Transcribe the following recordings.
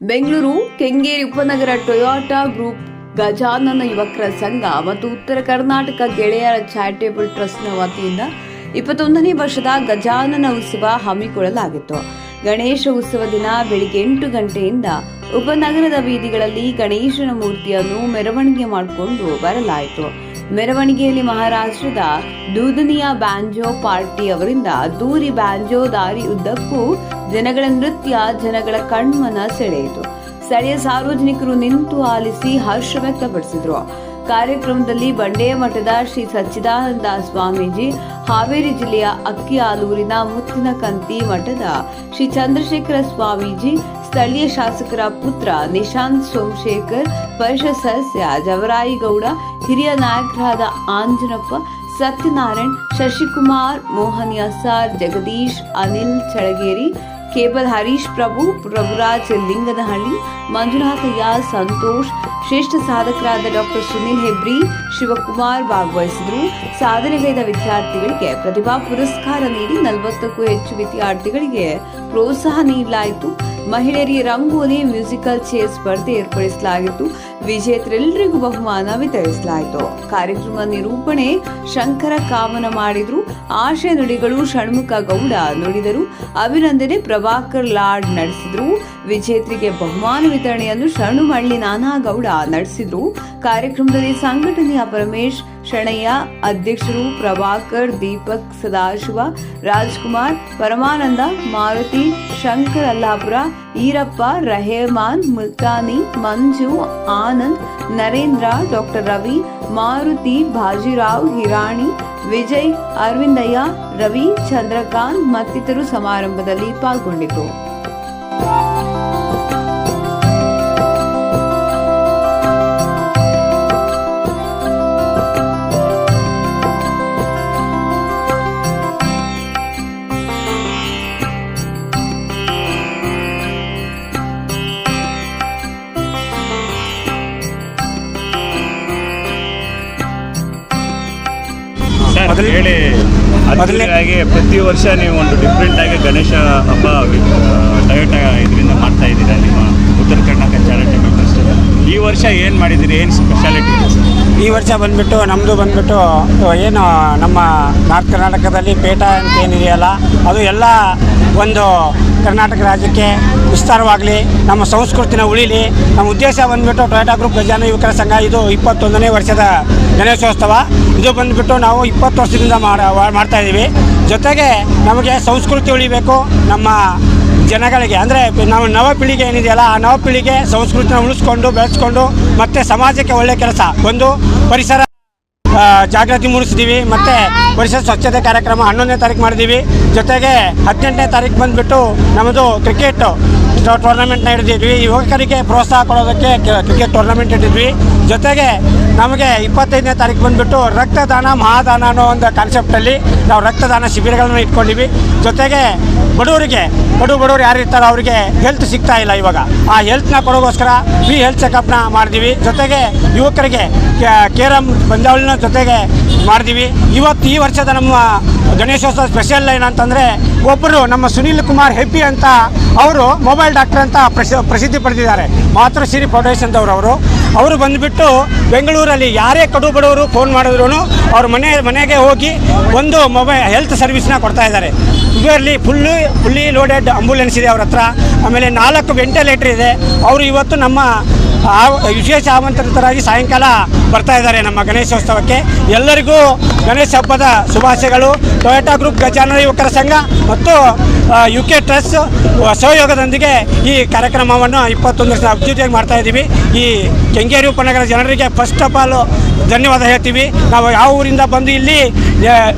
ಬೆಂಗಳೂರು, ಕೆಂಗೇರಿ ಉಪನಗರ, Toyota group, Gajanana ಯುವಕರ ಸಂಘ ಮತ್ತು ಉತ್ತರ ಕರ್ನಾಟಕ ಗೆಳೆಯರ ಚಾರಿಟೇಬಲ್ ಟ್ರಸ್ಟ್ನ ವತಿಯಿಂದ ಇಪ್ಪತ್ತೊಂದನೇ ವರ್ಷದ ಗಜಾನನ ಉತ್ಸವ ಹಮ್ಮಿಕೊಳ್ಳಲಾಗಿತ್ತು. ಗಣೇಶ ಉತ್ಸವ ದಿನ ಬೆಳಿಗ್ಗೆ ಎಂಟು ಗಂಟೆಯಿಂದ ಉಪನಗರದ ಬೀದಿಗಳಲ್ಲಿ ಗಣೇಶನ ಮೂರ್ತಿಯನ್ನು ಮೆರವಣಿಗೆ ಮಾಡಿಕೊಂಡು ಬರಲಾಯಿತು. ಮೆರವಣಿಗೆಯಲ್ಲಿ ಮಹಾರಾಷ್ಟ್ರದ ದೂದನಿಯಾ ಬ್ಯಾಂಜೋ ಪಾರ್ಟಿ ಅವರಿಂದ ದೂರಿ ಬ್ಯಾಂಜೋ ದಾರಿ ಉದ್ದಕ್ಕೂ ಜನಗಳ ನೃತ್ಯ, ಜನಗಳ ಕಣ್ಮನ ಸೆಳೆಯಿತು. ಸ್ಥಳೀಯ ಸಾರ್ವಜನಿಕರು ನಿಂತು ಆಲಿಸಿ ಹರ್ಷ ವ್ಯಕ್ತಪಡಿಸಿದ್ರು. ಕಾರ್ಯಕ್ರಮದಲ್ಲಿ ಬಂಡೆಯ ಮಠದ ಶ್ರೀ ಸಚ್ಚಿದಾನಂದ ಸ್ವಾಮೀಜಿ, ಹಾವೇರಿ ಜಿಲ್ಲೆಯ ಅಕ್ಕಿಆಲೂರಿನ ಮುತ್ತಿನಕಂತಿ ಮಠದ ಶ್ರೀ ಚಂದ್ರಶೇಖರ ಸ್ವಾಮೀಜಿ ಸ್ಥಳೀಯ ಶಾಸಕರ ಪುತ್ರ ನಿಶಾಂತ್ ಸೋಮಶೇಖರ್, ಪರಿಷತ್ ಸದಸ್ಯ ಜವರಾಯಿಗೌಡ, ಹಿರಿಯ ನಾಯಕರಾದ ಆಂಜನಪ್ಪ, ಸತ್ಯನಾರಾಯಣ್, ಶಶಿಕುಮಾರ್, ಮೋಹನ್ ಯಸಾರ್, ಜಗದೀಶ್, ಅನಿಲ್ ಚಳಗೇರಿ ಕೇಬಲ್ ಹರೀಶ್ ಪ್ರಭು, ಪ್ರಭುರಾಜ್ ಲಿಂಗನಹಳ್ಳಿ ಮಂಜುನಾಥಯ್ಯ ಸಂತೋಷ್, ಶ್ರೇಷ್ಠ ಸಾಧಕರಾದ ಡಾಕ್ಟರ್ ಸುನಿಲ್ ಹೆಬ್ರಿ, ಶಿವಕುಮಾರ್ ಭಾಗವಹಿಸಿದರು. ಸಾಧನೆಗೈದ ವಿದ್ಯಾರ್ಥಿಗಳಿಗೆ ಪ್ರತಿಭಾ ಪುರಸ್ಕಾರ ನೀಡಿ ನಲವತ್ತಕ್ಕೂ ಹೆಚ್ಚು ವಿದ್ಯಾರ್ಥಿಗಳಿಗೆ ಪ್ರೋತ್ಸಾಹ ನೀಡಲಾಯಿತು. ಮಹಿಳೆಯರಿಗೆ ರಂಗೋಲಿ, ಮ್ಯೂಸಿಕಲ್ ಚೇರ್ ಸ್ಪರ್ಧೆ ಏರ್ಪಡಿಸಲಾಗಿತ್ತು. ವಿಜೇತರೆಲ್ಲರಿಗೂ ಬಹುಮಾನ ವಿತರಿಸಲಾಯಿತು. ಕಾರ್ಯಕ್ರಮ ನಿರೂಪಣೆ ಶಂಕರ ಕಾಮನ ಮಾಡಿದ್ರು. ಆಶಯ ನುಡಿಗಳು ಷಣ್ಮುಖ ಗೌಡ ನುಡಿದರು. ಅಭಿನಂದನೆ ಪ್ರಭಾಕರ್ ಲಾಡ್ ನಡೆಸಿದ್ರು. ವಿಜೇತರಿಗೆ ಬಹುಮಾನ ವಿತರಣೆಯನ್ನು ಶರಣುಮಳ್ಳಿ ನಾನಾಗೌಡ ನಡೆಸಿದ್ರು. ಕಾರ್ಯಕ್ರಮದಲ್ಲಿ ಸಂಘಟನೆಯ ಪರಮೇಶ್ ಶಣಯ್ಯ ಅಧ್ಯಕ್ಷರು ಪ್ರಭಾಕರ್, ದೀಪಕ್ ಸದಾಶಿವ, ರಾಜ್ಕುಮಾರ್, ಪರಮಾನಂದ, ಮಾರುತಿ ಶಂಕರ್ ಅಲ್ಲಾಪುರ ಈರಪ್ಪ, ರಹೇಮಾನ್, ಮುಲ್ತಾನಿ, ಮಂಜು, ಆನಂದ್, ನರೇಂದ್ರ, ಡಾಕ್ಟರ್ ರವಿ, ಮಾರುತಿ ಬಾಜಿರಾವ್ ಹಿರಾಣಿ, ವಿಜಯ್, ಅರವಿಂದಯ್ಯ, ರವಿ, ಚಂದ್ರಕಾಂತ್ ಮತ್ತಿತರರು ಸಮಾರಂಭದಲ್ಲಿ ಪಾಲ್ಗೊಂಡಿತು ಮೊದಲೇ- ಹೇಳಿ ಮೊದಲನೇದಾಗಿ ಪ್ರತಿ ವರ್ಷ ನೀವು ಒಂದು ಡಿಫ್ರೆಂಟ್ ಆಗಿ ಗಣೇಶ ಹಬ್ಬ ಟೊಯೋಟ ಇದರಿಂದ ಮಾಡ್ತಾ ಇದ್ದೀರಾ ನಿಮ್ಮ ಉತ್ತರ ಕರ್ನಾಟಕ ಚಾರಿಟೇಬಲ್ ಟ್ರಸ್ಟ್ ಈ ವರ್ಷ ಏನು ಮಾಡಿದ್ದೀರಿ? ಏನು ಸ್ಪೆಷಾಲಿಟಿ ಈ ವರ್ಷ ಬಂದ್ಬಿಟ್ಟು ನಮ್ಮದು ಬಂದ್ಬಿಟ್ಟು ಏನು ನಮ್ಮ ನಾರ್ತ್ ಕರ್ನಾಟಕದಲ್ಲಿ ಪೇಟ ಅಂತ ಏನಿದೆಯಲ್ಲ ಅದು ಎಲ್ಲ ಒಂದು ಕರ್ನಾಟಕ ರಾಜ್ಯಕ್ಕೆ ವಿಸ್ತಾರವಾಗಲಿ ನಮ್ಮ ಸಂಸ್ಕೃತಿನ ಉಳಿಲಿ. ನಮ್ಮ ಉದ್ದೇಶ ಬಂದ್ಬಿಟ್ಟು ಟೊಯೋಟಾ ಗ್ರೂಪ್ ಗಜಾನ ಯುವಕರ ಸಂಘ ಇದು ಇಪ್ಪತ್ತೊಂದನೇ ವರ್ಷದ ಗಣೇಶೋತ್ಸವ. ಇದು ಬಂದ್ಬಿಟ್ಟು ನಾವು ಇಪ್ಪತ್ತು ವರ್ಷದಿಂದ ಮಾಡ, ಮಾಡ್ತಾ ಇದ್ದೀವಿ ಜೊತೆಗೆ ನಮಗೆ ಸಂಸ್ಕೃತಿ ಉಳಿಬೇಕು ನಮ್ಮ ಜನಗಳಿಗೆ. ಅಂದರೆ ನಾವು ನವ ಪೀಳಿಗೆ ಏನಿದೆಯಲ್ಲ, ಆ ನವ ಪೀಳಿಗೆ ಸಂಸ್ಕೃತಿನ ಉಳಿಸ್ಕೊಂಡು, ಬೆಳೆಸ್ಕೊಂಡು, ಮತ್ತು ಸಮಾಜಕ್ಕೆ ಒಳ್ಳೆಯ ಕೆಲಸ. ಒಂದು ಪರಿಸರ ಜಾಗೃತಿ ಮೂಡಿಸಿದ್ದೀವಿ ಮತ್ತು ಪರಿಸರ ಸ್ವಚ್ಛತೆ ಕಾರ್ಯಕ್ರಮ ಹನ್ನೊಂದನೇ ತಾರೀಕು ಮಾಡಿದ್ದೀವಿ ಜೊತೆಗೆ ಹದಿನೆಂಟನೇ ತಾರೀಕು ಬಂದುಬಿಟ್ಟು ನಮ್ಮದು ಕ್ರಿಕೆಟ್ ಟೂರ್ನಮೆಂಟ್ನ ಹಿಡಿದಿದ್ವಿ. ಯುವಕರಿಗೆ ಪ್ರೋತ್ಸಾಹ ಕೊಡೋದಕ್ಕೆ ಕ್ರಿಕೆಟ್ ಟೂರ್ನಮೆಂಟ್ ಇಟ್ಟಿದ್ವಿ ಜೊತೆಗೆ ನಮಗೆ ಇಪ್ಪತ್ತೈದನೇ ತಾರೀಕು ಬಂದುಬಿಟ್ಟು ರಕ್ತದಾನ, ಮಹಾದಾನ ಅನ್ನೋ ಒಂದು ಕಾನ್ಸೆಪ್ಟಲ್ಲಿ ನಾವು ರಕ್ತದಾನ ಶಿಬಿರಗಳನ್ನು ಇಟ್ಕೊಂಡಿವಿ. ಜೊತೆಗೆ ಬಡವರಿಗೆ, ಬಡು ಬಡವರು ಯಾರು ಇರ್ತಾರೋ ಅವರಿಗೆ ಹೆಲ್ತ್ ಸಿಗ್ತಾ ಇಲ್ಲ ಇವಾಗ. ಆ ಹೆಲ್ತ್ನ ಕೊಡೋಗೋಸ್ಕರ ಫ್ರೀ ಹೆಲ್ತ್ ಚೆಕಪ್ನ ಮಾಡಿದ್ವಿ. ಜೊತೆಗೆ ಯುವಕರಿಗೆ ಕೇರಂ ಪಂದ್ಯಾವಳಿನ ಜೊತೆಗೆ ಮಾಡಿದ್ವಿ. ಇವತ್ತು ಈ ವರ್ಷದ ನಮ್ಮ ಗಣೇಶೋತ್ಸವ ಸ್ಪೆಷಲ್ ಏನಂತಂದರೆ ಒಬ್ಬರು ನಮ್ಮ ಸುನೀಲ್ ಕುಮಾರ್ ಹೆಪ್ಪಿ ಅಂತ ಅವರು ಮೊಬೈಲ್ ಡಾಕ್ಟರ್ ಅಂತ ಪ್ರಸಿ ಪ್ರಸಿದ್ಧಿ ಪಡೆದಿದ್ದಾರೆ. ಮಾತೃಶ್ರೀ ಫೌಂಡೇಶನ್ ಅವರು. ಅವರು ಬಂದುಬಿಟ್ಟು ಬೆಂಗಳೂರಲ್ಲಿ ಯಾರೇ ಕಡು ಬಡವರು ಫೋನ್ ಮಾಡಿದ್ರು ಅವ್ರ ಮನೆ, ಮನೆಗೆ ಹೋಗಿ ಒಂದು ಮೊಬೈಲ್ ಹೆಲ್ತ್ ಸರ್ವಿಸ್ನ ಕೊಡ್ತಾ ಇದ್ದಾರೆ. ಇದರಲ್ಲಿ ಫುಲ್ಲು ಫುಲ್ಲಿ ಲೋಡೆಡ್ ಆಂಬ್ಯುಲೆನ್ಸ್ ಇದೆ ಅವ್ರ ಹತ್ರ. ಆಮೇಲೆ ನಾಲ್ಕು ವೆಂಟಿಲೇಟರ್ ಇದೆ. ಅವರು ಇವತ್ತು ನಮ್ಮ ಆ ವಿಶೇಷ ಆಮಂತ್ರಿತರಾಗಿ ಸಾಯಂಕಾಲ ಬರ್ತಾ ಇದ್ದಾರೆ ನಮ್ಮ ಗಣೇಶೋತ್ಸವಕ್ಕೆ. ಎಲ್ಲರಿಗೂ ಗಣೇಶ ಹಬ್ಬದ ಶುಭಾಶಯಗಳು. ಟೊಯೋಟಾ ಗ್ರೂಪ್ ಗಜಾನ ಯುವಕರ ಸಂಘ ಮತ್ತು ಯು ಕೆ ಟ್ರಸ್ಟ್ ಸಹಯೋಗದೊಂದಿಗೆ ಈ ಕಾರ್ಯಕ್ರಮವನ್ನು ಇಪ್ಪತ್ತೊಂದು ವರ್ಷ ಅಭಿವೃದ್ಧಿಯಾಗಿ ಮಾಡ್ತಾ ಇದ್ದೀವಿ. ಈ ಕೆಂಗೇರಿ ಉಪನಗರ ಜನರಿಗೆ ಫಸ್ಟ್ ಆಫ್ ಆಲ್ ಧನ್ಯವಾದ ಹೇಳ್ತೀವಿ. ನಾವು ಯಾವ ಊರಿಂದ ಬಂದು ಇಲ್ಲಿ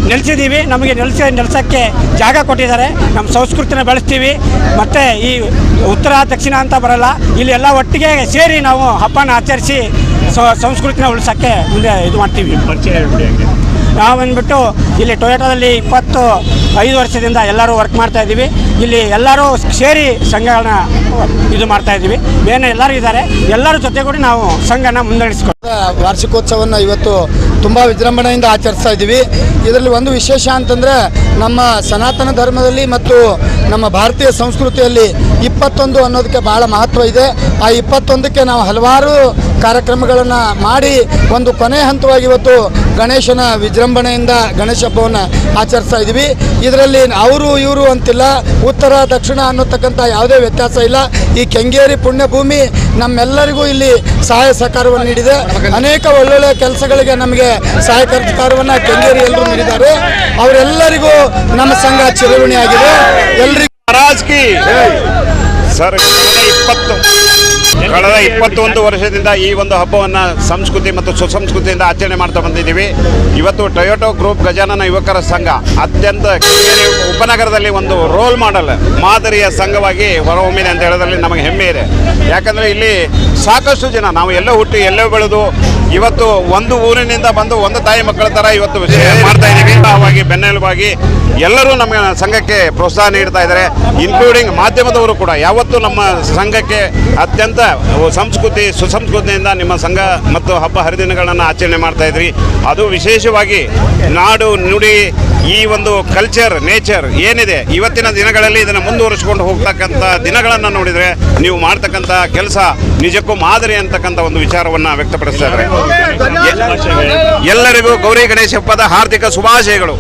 ನೆಲೆಸಿದ್ದೀವಿ. ನಮಗೆ ನೆಲೆಸ, ನೆಲೆಸೋಕ್ಕೆ ಜಾಗ ಕೊಟ್ಟಿದ್ದಾರೆ. ನಮ್ಮ ಸಂಸ್ಕೃತಿನ ಬೆಳೆಸ್ತೀವಿ. ಮತ್ತು ಈ ಉತ್ತರ, ದಕ್ಷಿಣ ಅಂತ ಬರಲ್ಲ. ಇಲ್ಲಿ ಎಲ್ಲ ಒಟ್ಟಿಗೆ ಸೇರಿ ನಾವು ಹಬ್ಬನ ಆಚರಿಸಿ ಸಂಸ್ಕೃತಿನ ಉಳಿಸೋಕ್ಕೆ ಮುಂದೆ ಇದು ಮಾಡ್ತೀವಿ. ಪರಿಚಯ ನಾವು ಬಂದುಬಿಟ್ಟು ಇಲ್ಲಿ ಟೊಯೋಟೋದಲ್ಲಿ ಇಪ್ಪತ್ತು ಐದು ವರ್ಷದಿಂದ ಎಲ್ಲರೂ ವರ್ಕ್ ಮಾಡ್ತಾ ಇದ್ದೀವಿ. ಇಲ್ಲಿ ಎಲ್ಲರೂ ಸೇರಿ ಸಂಘಗಳನ್ನ ಇದು ಮಾಡ್ತಾ ಇದ್ದೀವಿ. ಬೇರೆ ಎಲ್ಲರೂ ಇದ್ದಾರೆ. ಎಲ್ಲರ ಜೊತೆಗೂಡಿ ನಾವು ಸಂಘನ ಮುನ್ನಡೆಸ್ಕೊ ವಾರ್ಷಿಕೋತ್ಸವವನ್ನು ಇವತ್ತು ತುಂಬ ವಿಜೃಂಭಣೆಯಿಂದ ಆಚರಿಸ್ತಾ ಇದ್ದೀವಿ. ಇದರಲ್ಲಿ ಒಂದು ವಿಶೇಷ ಅಂತಂದರೆ ನಮ್ಮ ಸನಾತನ ಧರ್ಮದಲ್ಲಿ ಮತ್ತು ನಮ್ಮ ಭಾರತೀಯ ಸಂಸ್ಕೃತಿಯಲ್ಲಿ ಇಪ್ಪತ್ತೊಂದು ಅನ್ನೋದಕ್ಕೆ ಭಾಳ ಮಹತ್ವ ಇದೆ. ಆ ಇಪ್ಪತ್ತೊಂದಕ್ಕೆ ನಾವು ಹಲವಾರು ಕಾರ್ಯಕ್ರಮಗಳನ್ನು ಮಾಡಿ ಒಂದು ಕೊನೆ ಹಂತವಾಗಿ ಇವತ್ತು ಗಣೇಶನ ವಿಜೃಂಭಣೆಯಿಂದ ಗಣೇಶ ಹಬ್ಬವನ್ನು ಆಚರಿಸ್ತಾ ಇದ್ದೀವಿ ಇದರಲ್ಲಿ ಅವರು, ಇವರು ಅಂತಿಲ್ಲ. ಉತ್ತರ, ದಕ್ಷಿಣ ಅನ್ನೋತಕ್ಕಂಥ ಯಾವುದೇ ವ್ಯತ್ಯಾಸ ಇಲ್ಲ. ಈ ಕೆಂಗೇರಿ ಪುಣ್ಯಭೂಮಿ ನಮ್ಮೆಲ್ಲರಿಗೂ ಇಲ್ಲಿ ಸಹಾಯ ಸಹಕಾರವನ್ನು ನೀಡಿದೆ. ಅನೇಕ ಒಳ್ಳೊಳ್ಳೆ ಕೆಲಸಗಳಿಗೆ ನಮಗೆ ಸಹಾಯ ಸಹಕಾರವನ್ನು ಕೆಂಗೇರಿ ಎಲ್ಲರೂ ನೀಡಿದ್ದಾರೆ. ಅವರೆಲ್ಲರಿಗೂ ನಮ್ಮ ಸಂಘ ಚಿರವಣಿಯಾಗಿದೆ ಎಲ್ರಿಗೂ ರಾಜಕೀಯ ಸರ್, ಇಪ್ಪತ್ತು. ಕಳೆದ ಇಪ್ಪತ್ತೊಂದು ವರ್ಷದಿಂದ ಈ ಒಂದು ಹಬ್ಬವನ್ನು ಸಂಸ್ಕೃತಿ ಮತ್ತು ಸುಸಂಸ್ಕೃತಿಯಿಂದ ಆಚರಣೆ ಮಾಡ್ತಾ ಬಂದಿದ್ದೀವಿ. ಇವತ್ತು ಟೊಯೋಟೋ ಗ್ರೂಪ್ ಗಜಾನನ ಯುವಕರ ಸಂಘ ಅತ್ಯಂತ ಉಪನಗರದಲ್ಲಿ ಒಂದು ರೋಲ್ ಮಾಡಲ್ ಮಾದರಿಯ ಸಂಘವಾಗಿ ಹೊರಹೊಮ್ಮಿದೆ ಅಂತ ಹೇಳೋದ್ರಲ್ಲಿ ನಮಗೆ ಹೆಮ್ಮೆ ಇದೆ. ಯಾಕಂದರೆ ಇಲ್ಲಿ ಸಾಕಷ್ಟು ಜನ, ನಾವು ಎಲ್ಲೋ ಹುಟ್ಟಿ ಎಲ್ಲೋ ಬೆಳೆದು ಇವತ್ತು ಒಂದು ಊರಿನಿಂದ ಬಂದು ಒಂದು ತಾಯಿ ಮಕ್ಕಳ ಥರ ಇವತ್ತು ಮಾಡ್ತಾ ಇದ್ದೀವಿ. ಹಾಗಾಗಿ ಬೆನ್ನೆಲುಬಾಗಿ ಎಲ್ಲರೂ ನಮ್ಮ ಸಂಘಕ್ಕೆ ಪ್ರೋತ್ಸಾಹ ನೀಡ್ತಾ ಇದ್ದಾರೆ. ಇನ್ಕ್ಲೂಡಿಂಗ್ ಮಾಧ್ಯಮದವರು ಕೂಡ. ಯಾವತ್ತೂ ನಮ್ಮ ಸಂಘಕ್ಕೆ ಅತ್ಯಂತ ಸಂಸ್ಕೃತಿ, ಸುಸಂಸ್ಕೃತಿಯಿಂದ ನಿಮ್ಮ ಸಂಘ ಮತ್ತು ಹಬ್ಬ ಹರಿದಿನಗಳನ್ನು ಆಚರಣೆ ಮಾಡ್ತಾ ಇದ್ರಿ. ಅದು ವಿಶೇಷವಾಗಿ ನಾಡು ನುಡಿ, ಈ ಒಂದು ಕಲ್ಚರ್ ನೇಚರ್ ಏನಿದೆ, ಇವತ್ತಿನ ದಿನಗಳಲ್ಲಿ ಇದನ್ನು ಮುಂದುವರಿಸಿಕೊಂಡು ಹೋಗ್ತಕ್ಕಂಥ ದಿನಗಳನ್ನು ನೋಡಿದರೆ ನೀವು ಮಾಡ್ತಕ್ಕಂಥ ಕೆಲಸ ನಿಜಕ್ಕೂ ಮಾದರಿ ಅಂತಕ್ಕಂಥ ಒಂದು ವಿಚಾರವನ್ನು ವ್ಯಕ್ತಪಡಿಸ್ತಾ ಇದ್ದಾರೆ. ಎಲ್ಲರಿಗೂ ಗೌರಿ ಗಣೇಶ ಹಬ್ಬದ ಹಾರ್ದಿಕ ಶುಭಾಶಯಗಳು.